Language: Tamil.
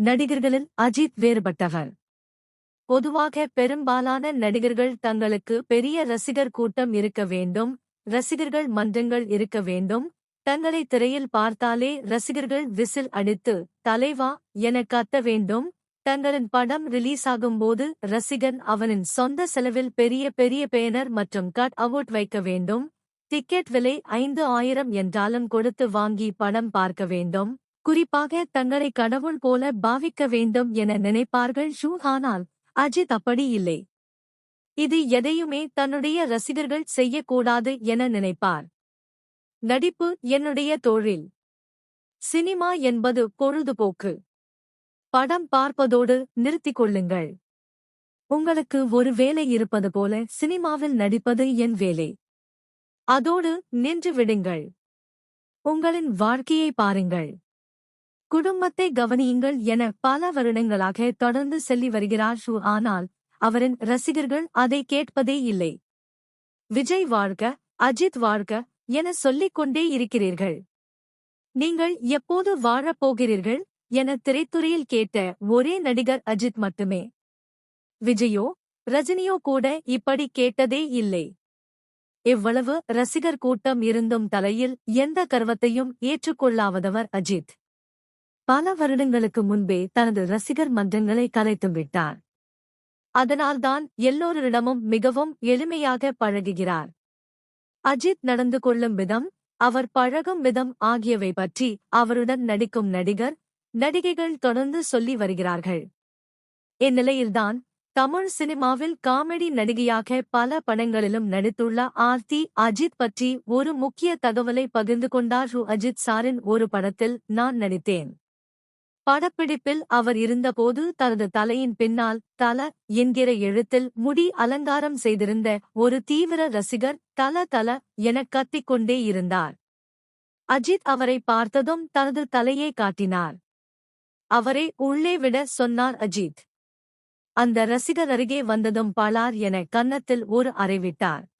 நடிகர்களில் அஜித் வேறுபட்டவர். பொதுவாக பெரும்பாலான நடிகர்கள் தங்களுக்கு பெரிய ரசிகர் கூட்டம் இருக்க வேண்டும் ரசிகர்கள் மன்றங்கள் இருக்க வேண்டும் தங்களை திரையில் பார்த்தாலே ரசிகர்கள் விசில் அடித்து தலைவா என கத்த வேண்டும் தங்களின் படம் ரிலீஸ் ஆகும்போது ரசிகன் அவனின் சொந்த செலவில் பெரிய பெரிய பேனர் மற்றும் கட் அவுட் வைக்க வேண்டும் டிக்கெட் விலை ஐந்து ஆயிரம் என்றாலும் கொடுத்து வாங்கி படம் பார்க்க வேண்டும் குறிப்பாக தங்களை கடவுள் போல பாவிக்க வேண்டும் என நினைப்பார்கள் ஷூ ஆனால் அஜித் அப்படி இல்லை. இது எதையுமே தன்னுடைய ரசிகர்கள் செய்யக்கூடாது என நினைப்பார். நடிப்பு என்னுடைய தொழில். சினிமா என்பது பொழுதுபோக்கு. படம் பார்ப்பதோடு நிறுத்திக் கொள்ளுங்கள். உங்களுக்கு ஒரு வேலை இருப்பது போல சினிமாவில் நடிப்பது என் வேலை. அதோடு நின்று விடுங்கள். உங்களின் வாழ்க்கையை பாருங்கள். குடும்பத்தை கவனியுங்கள் என பல வருடங்களாக தொடர்ந்து செல்லி வருகிறார் ஷூ ஆனால் அவரின் ரசிகர்கள் அதை கேட்பதே இல்லை. விஜய் வாழ்க அஜித் வாழ்க என சொல்லிக் கொண்டே இருக்கிறீர்கள். நீங்கள் எப்போது வாழப் போகிறீர்கள் என திரைத்துறையில் கேட்ட ஒரே நடிகர் அஜித் மட்டுமே. விஜயோ ரஜினியோ கூட இப்படி கேட்டதே இல்லை. இவ்வளவு ரசிகர் கூட்டம் இருந்தும் தலையில் எந்த கர்வத்தையும் ஏற்றுக்கொள்ளாதவர் அஜித். பல வருடங்களுக்கு முன்பே தனது ரசிகர் மன்றங்களை கலைத்தும் விட்டார். அதனால்தான் எல்லோரிடமும் மிகவும் எளிமையாக பழகுகிறார். அஜித் நடந்து கொள்ளும் விதம் அவர் பழகும் விதம் ஆகியவை பற்றி அவருடன் நடிக்கும் நடிகர் நடிகைகள் தொடர்ந்து சொல்லி வருகிறார்கள். இந்நிலையில்தான் தமிழ் சினிமாவில் காமெடி நடிகையாக பல படங்களிலும் நடித்துள்ள ஆர்த்தி அஜித் பற்றி ஒரு முக்கிய தகவலை பகிர்ந்து கொண்டார். அஜித் சாரின் ஒரு படத்தில் நான் நடித்தேன். படப்பிடிப்பில் அவர் இருந்தபோது தனது தலையின் பின்னால் தல என்கிற எழுத்தில் முடி அலங்காரம் செய்திருந்த ஒரு தீவிர ரசிகர் தல தல எனக் கத்திக்கொண்டே இருந்தார். அஜித் அவரை பார்த்ததும் தனது தலையை காட்டினார். அவரை உள்ளே விட சொன்னார் அஜித். அந்த ரசிகர் அருகே வந்ததும் பலார் என கன்னத்தில் ஒரு அறைவிட்டார்